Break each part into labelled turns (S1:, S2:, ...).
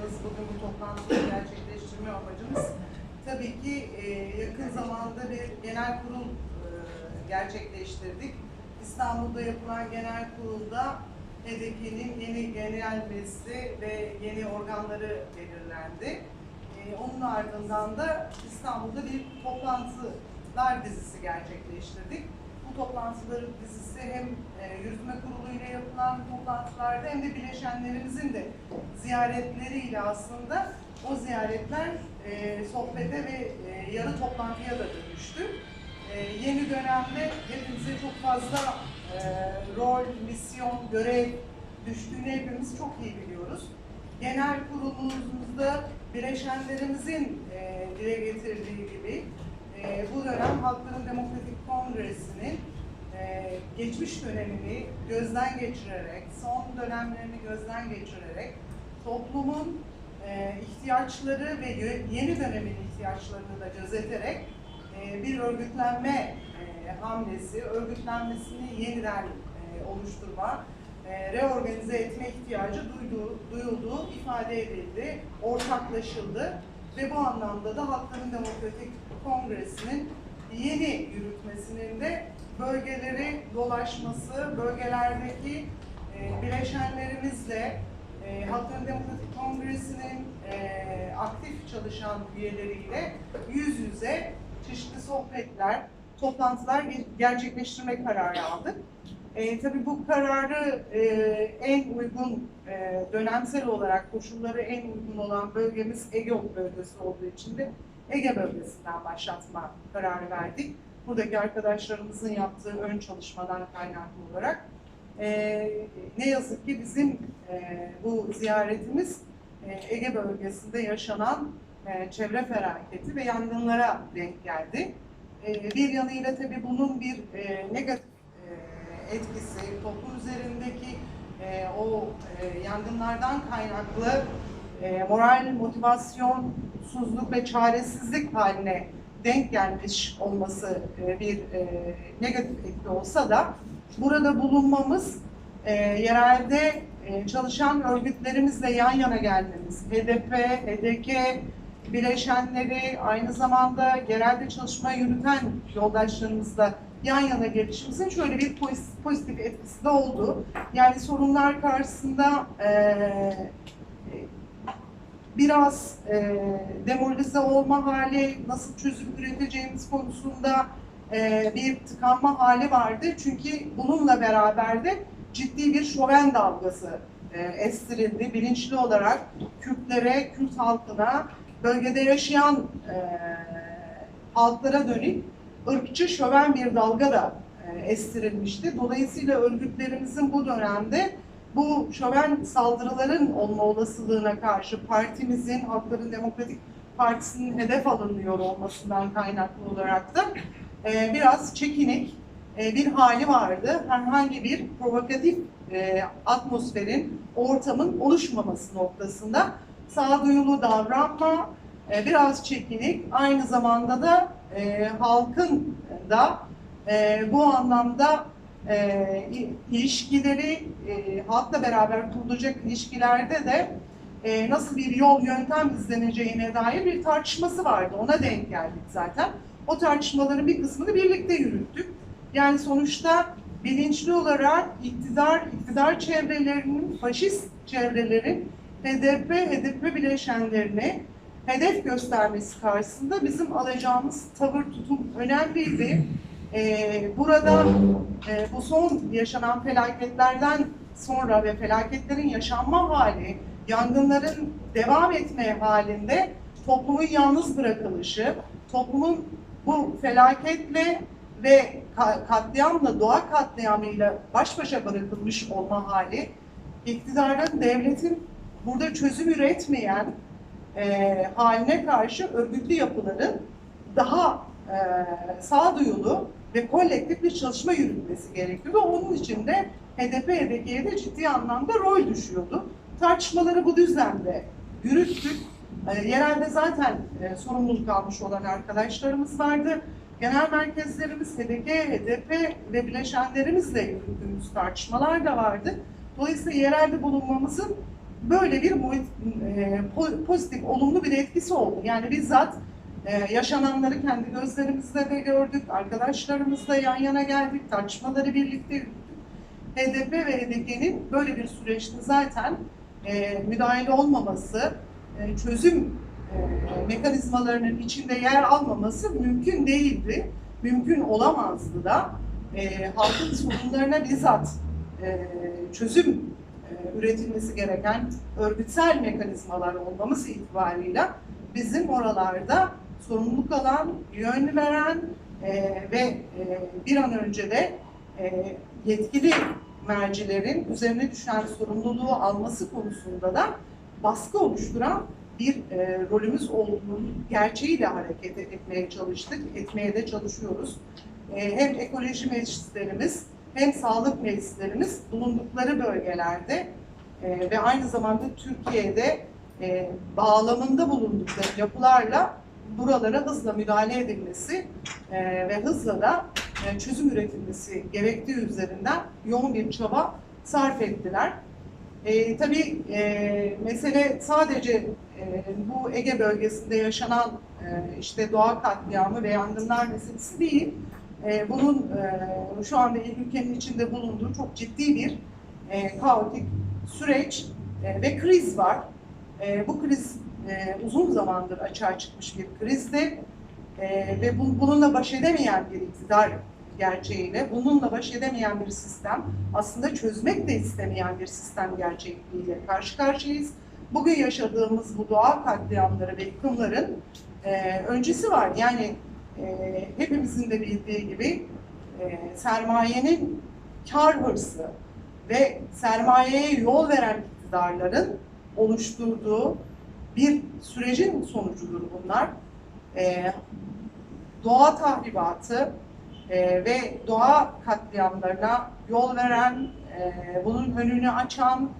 S1: amacımız, bugün bu toplantıyı gerçekleştirme amacımız tabii ki e, yakın zamanda bir genel kurul e, gerçekleştirdik. İstanbul'da yapılan genel kurulda HDP'nin yeni genel meclisi ve yeni organları belirlendi. E, onun ardından da İstanbul'da bir toplantılar dizisi gerçekleştirdik. Bu toplantıların dizisi hem e, yürütme kurulu ile yapılan toplantılarda hem de bileşenlerimizin de ziyaretleriyle aslında o ziyaretler e, sohbete ve e, yarı toplantıya da dönüştü. E, yeni dönemde hepimize çok fazla e, rol, misyon, görev düştüğünü hepimiz çok iyi biliyoruz. Genel kurulumuzda bileşenlerimizin e, dile getirdiği gibi e, bu dönem Halkların Demokratik Kongresi'nin e, geçmiş dönemini gözden geçirerek, son dönemlerini gözden geçirerek toplumun e, ihtiyaçları ve yeni dönemin ihtiyaçlarını da gözeterek e, bir örgütlenme e, hamlesi, örgütlenmesini yeniden e, oluşturma, e, reorganize etme ihtiyacı duyduğu, duyulduğu ifade edildi, ortaklaşıldı ve bu anlamda da Halkların Demokratik Kongresi'nin yeni yürütmesinin de bölgeleri dolaşması, bölgelerdeki e, bileşenlerimizle e, Halkların Demokratik Kongresi'nin e, aktif çalışan üyeleriyle yüz yüze çeşitli sohbetler, toplantılar ge- gerçekleştirme kararı aldık. E, tabii bu kararı e, en uygun e, dönemsel olarak koşulları en uygun olan bölgemiz Ege bölgesi olduğu için de Ege bölgesinden başlatma kararı verdik. Buradaki arkadaşlarımızın yaptığı ön çalışmadan kaynaklı olarak. E, ne yazık ki bizim e, bu ziyaretimiz e, Ege bölgesinde yaşanan çevre felaketi ve yangınlara denk geldi. Bir yanıyla tabii bunun bir negatif etkisi, toplum üzerindeki o yangınlardan kaynaklı e, moral, motivasyonsuzluk ve çaresizlik haline denk gelmiş olması e, bir e, negatif etki olsa da burada bulunmamız e, yerelde çalışan örgütlerimizle yan yana gelmemiz, HDP, HDK bileşenleri, aynı zamanda yerelde çalışma yürüten yoldaşlarımızla yan yana gelişimizin şöyle bir pozitif etkisi de oldu. Yani sorunlar karşısında e, biraz e, demoralize olma hali, nasıl çözüm üreteceğimiz konusunda e, bir tıkanma hali vardı. Çünkü bununla beraber de ciddi bir şoven dalgası e, estirildi. Bilinçli olarak Kürtlere, Kürt halkına, bölgede yaşayan e, halklara dönük ırkçı şöven bir dalga da e, estirilmişti. Dolayısıyla örgütlerimizin bu dönemde bu şöven saldırıların olma olasılığına karşı partimizin, Halkların Demokratik Partisi'nin hedef alınıyor olmasından kaynaklı olarak da e, biraz çekinik e, bir hali vardı. Herhangi bir provokatif e, atmosferin, ortamın oluşmaması noktasında sağduyulu davranma, e, biraz çekinik, aynı zamanda da e, halkın da e, bu anlamda e, ilişkileri e, halkla beraber kurulacak ilişkilerde de e, nasıl bir yol yöntem izleneceğine dair bir tartışması vardı. Ona denk geldik zaten. O tartışmaların bir kısmını birlikte yürüttük. Yani sonuçta bilinçli olarak iktidar, iktidar çevrelerinin, faşist çevrelerin HDP, HDP bileşenlerine hedef göstermesi karşısında bizim alacağımız tavır tutum önemliydi. Ee, burada e, bu son yaşanan felaketlerden sonra ve felaketlerin yaşanma hali, yangınların devam etme halinde toplumun yalnız bırakılışı, toplumun bu felaketle ve ka- katliamla, doğa katliamıyla baş başa bırakılmış olma hali, iktidarın, devletin burada çözüm üretmeyen e, haline karşı örgütlü yapıların daha e, sağduyulu ve kolektif bir çalışma yürütmesi gerekiyordu. Onun için de HDP, HDP'ye de ciddi anlamda rol düşüyordu. Tartışmaları bu düzlemde yürüttük. E, yerelde zaten e, sorumluluk almış olan arkadaşlarımız vardı. Genel merkezlerimiz, HDP, HDP ve bileşenlerimizle yürüttüğümüz tartışmalar da vardı. Dolayısıyla yerelde bulunmamızın böyle bir e, po- pozitif, olumlu bir etkisi oldu. Yani bizzat e, yaşananları kendi gözlerimizle de gördük, arkadaşlarımızla yan yana geldik, tartışmaları birlikte yürüttük. HDP ve HDP'nin böyle bir süreçte zaten e, müdahale olmaması, e, çözüm e, mekanizmalarının içinde yer almaması mümkün değildi. Mümkün olamazdı da. E, halkın sorunlarına bizzat çözüm üretilmesi gereken örgütsel mekanizmalar olmamız itibariyle bizim oralarda sorumluluk alan, yön veren e, ve e, bir an önce de e, yetkili mercilerin üzerine düşen sorumluluğu alması konusunda da baskı oluşturan bir e, rolümüz olduğunun gerçeğiyle hareket etmeye çalıştık, etmeye de çalışıyoruz. E, hem ekoloji meclislerimiz hem sağlık meclislerimiz bulundukları bölgelerde e, ve aynı zamanda Türkiye'de e, bağlamında bulundukları yapılarla buralara hızla müdahale edilmesi e, ve hızla da e, çözüm üretilmesi gerektiği üzerinden yoğun bir çaba sarf ettiler. E, tabii e, mesele sadece e, bu Ege bölgesinde yaşanan e, işte doğa katliamı ve yangınlar meselesi değil. E, bunun e, şu anda ülkenin içinde bulunduğu çok ciddi bir e, kaotik süreç e, ve kriz var. E, bu kriz e, uzun zamandır açığa çıkmış bir krizdi E, ve bu, bununla baş edemeyen bir iktidar gerçeğiyle, bununla baş edemeyen bir sistem, aslında çözmek de istemeyen bir sistem gerçekliğiyle karşı karşıyayız. Bugün yaşadığımız bu doğa katliamları ve yıkımların e, öncesi var. Yani e, hepimizin de bildiği gibi e, sermayenin kar hırsı ve sermayeye yol veren iktidarların oluşturduğu bir sürecin sonucudur bunlar. E, doğa tahribatı e, ve doğa katliamlarına yol veren, e, bunun önünü açan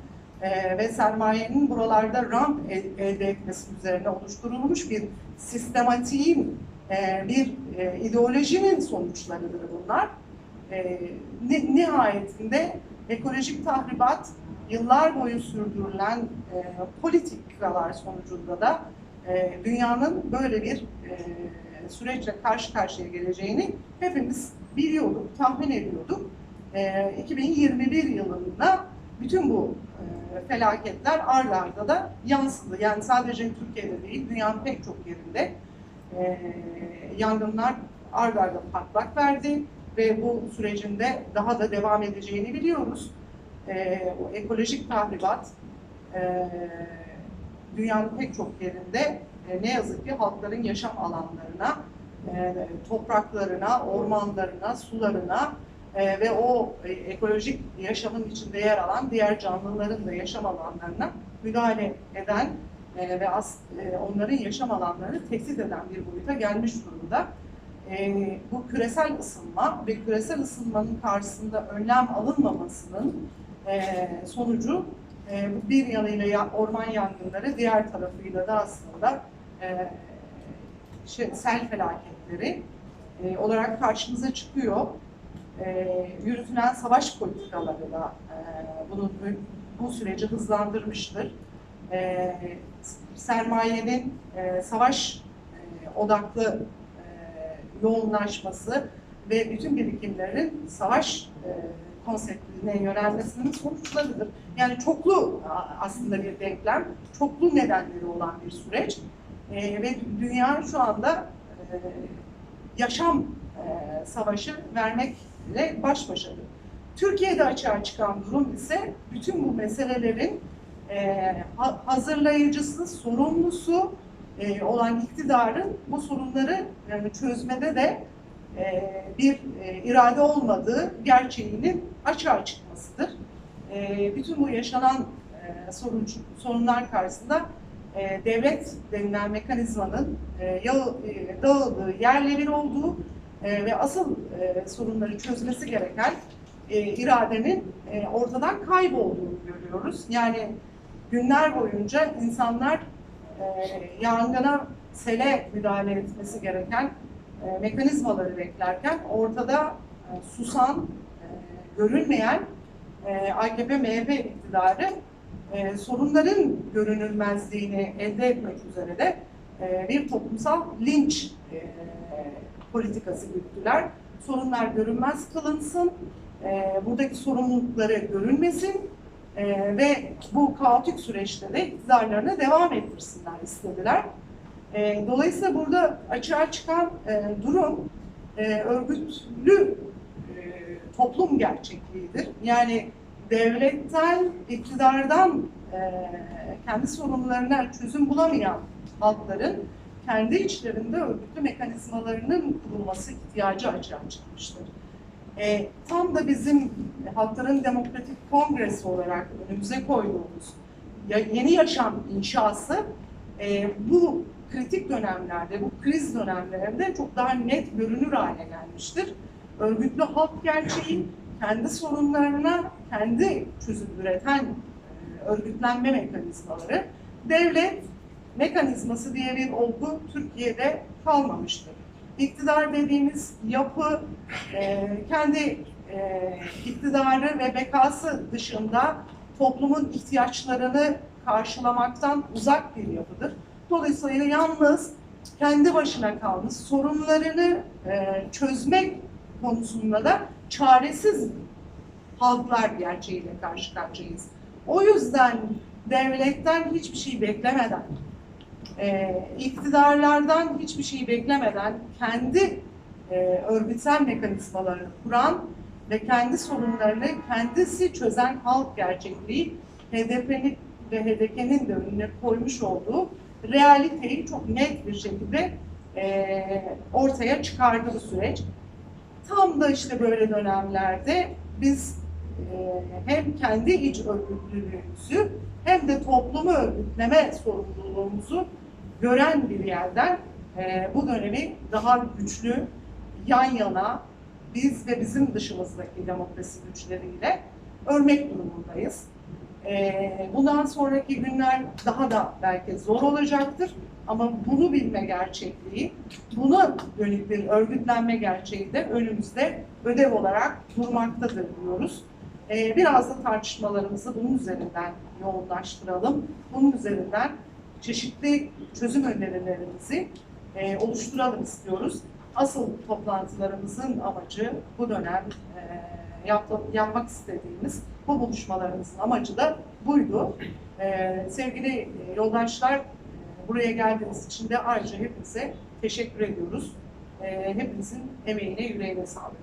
S1: e, ve sermayenin buralarda ramp el- elde etmesi üzerine oluşturulmuş bir sistematiğin, e, bir e, ideolojinin sonuçlarıdır bunlar. E, ni- nihayetinde ekolojik tahribat yıllar boyu sürdürülen e, politikalar sonucunda da e, dünyanın böyle bir e, süreçle karşı karşıya geleceğini hepimiz biliyorduk, tahmin ediyorduk. E, 2021 yılında bütün bu e, felaketler ard da yansıdı. Yani sadece Türkiye'de değil, dünyanın pek çok yerinde e, yangınlar ard arda patlak verdi ve bu sürecin de daha da devam edeceğini biliyoruz. E, o ekolojik tahribat e, dünyanın pek çok yerinde e, ne yazık ki halkların yaşam alanlarına, e, topraklarına, ormanlarına, sularına e, ve o e, ekolojik yaşamın içinde yer alan diğer canlıların da yaşam alanlarına müdahale eden e, ve as, e, onların yaşam alanlarını tehdit eden bir boyuta gelmiş durumda. E, bu küresel ısınma ve küresel ısınmanın karşısında önlem alınmamasının e, sonucu e, bir yanıyla ya, orman yangınları, diğer tarafıyla da aslında e, şey, sel felaketleri olarak karşımıza çıkıyor. E, yürütülen savaş politikaları da bunun bu süreci hızlandırmıştır. Sermayenin savaş odaklı yoğunlaşması ve bütün birikimlerin savaş e, konseptine yönelmesinin sonuçlarıdır. Yani çoklu aslında bir denklem, çoklu nedenleri olan bir süreç E, ve dünya şu anda e, yaşam e, savaşı vermekle baş başadır. Türkiye'de açığa çıkan durum ise bütün bu meselelerin e, ha- hazırlayıcısı, sorumlusu e, olan iktidarın bu sorunları e, çözmede de e, bir e, irade olmadığı gerçeğinin açığa çıkmasıdır. E, bütün bu yaşanan sorun, sorunlar karşısında devlet denilen mekanizmanın e, dağıldığı, yerle bir olduğu ve asıl sorunları çözmesi gereken iradenin e, ortadan kaybolduğunu görüyoruz. Yani günler boyunca insanlar yangına, sele müdahale etmesi gereken e, mekanizmaları beklerken ortada e, susan, e, görünmeyen e, AKP-MHP iktidarı e, sorunların görünülmezliğini elde etmek üzere de bir toplumsal linç politikası güttüler. Sorunlar görünmez kılınsın, buradaki sorumlulukları görünmesin ve bu kaotik süreçte de iktidarlarına devam ettirsinler istediler. E, dolayısıyla burada açığa çıkan e, durum e, örgütlü e, toplum gerçekliğidir. Yani devletten, iktidardan e, kendi sorunlarına çözüm bulamayan halkların kendi içlerinde örgütlü mekanizmalarının kurulması ihtiyacı açığa çıkmıştır. E, tam da bizim Halkların Demokratik Kongresi olarak önümüze koyduğumuz yeni yaşam inşası e, bu kritik dönemlerde, bu kriz dönemlerinde çok daha net görünür hale gelmiştir. Örgütlü halk gerçeği kendi sorunlarına kendi çözüm üreten e, örgütlenme mekanizmaları devlet mekanizması diye bir olgu Türkiye'de kalmamıştır. İktidar dediğimiz yapı e, kendi e, iktidarı ve bekası dışında toplumun ihtiyaçlarını karşılamaktan uzak bir yapıdır. Dolayısıyla yalnız kendi başına kalmış sorunlarını e, çözmek konusunda da çaresiz halklar gerçeğiyle karşı karşıyayız. O yüzden devletten hiçbir şey beklemeden, e, iktidarlardan hiçbir şey beklemeden kendi e, örgütsel mekanizmalarını kuran ve kendi sorunlarını kendisi çözen halk gerçekliği HDP'nin ve HDP'nin de önüne koymuş olduğu realiteyi çok net bir şekilde e, ortaya çıkardı bu süreç. Tam da işte böyle dönemlerde biz e, hem kendi iç örgütlülüğümüzü hem de toplumu örgütleme sorumluluğumuzu gören bir yerden e, bu dönemi daha güçlü, yan yana biz ve bizim dışımızdaki demokrasi güçleriyle örmek durumundayız. E, bundan sonraki günler daha da belki zor olacaktır. Ama bunu bilme gerçekliği, buna dönük bir örgütlenme gerçeği de önümüzde ödev olarak durmaktadır diyoruz. Ee, biraz da tartışmalarımızı bunun üzerinden yoğunlaştıralım. Bunun üzerinden çeşitli çözüm önerilerimizi e, oluşturalım istiyoruz. Asıl toplantılarımızın amacı bu dönem e, yap- yapmak istediğimiz bu buluşmalarımızın amacı da buydu. E, sevgili e, yoldaşlar, e, buraya geldiğiniz için de ayrıca hepinize teşekkür ediyoruz. E, hepinizin emeğine, yüreğine sağlık.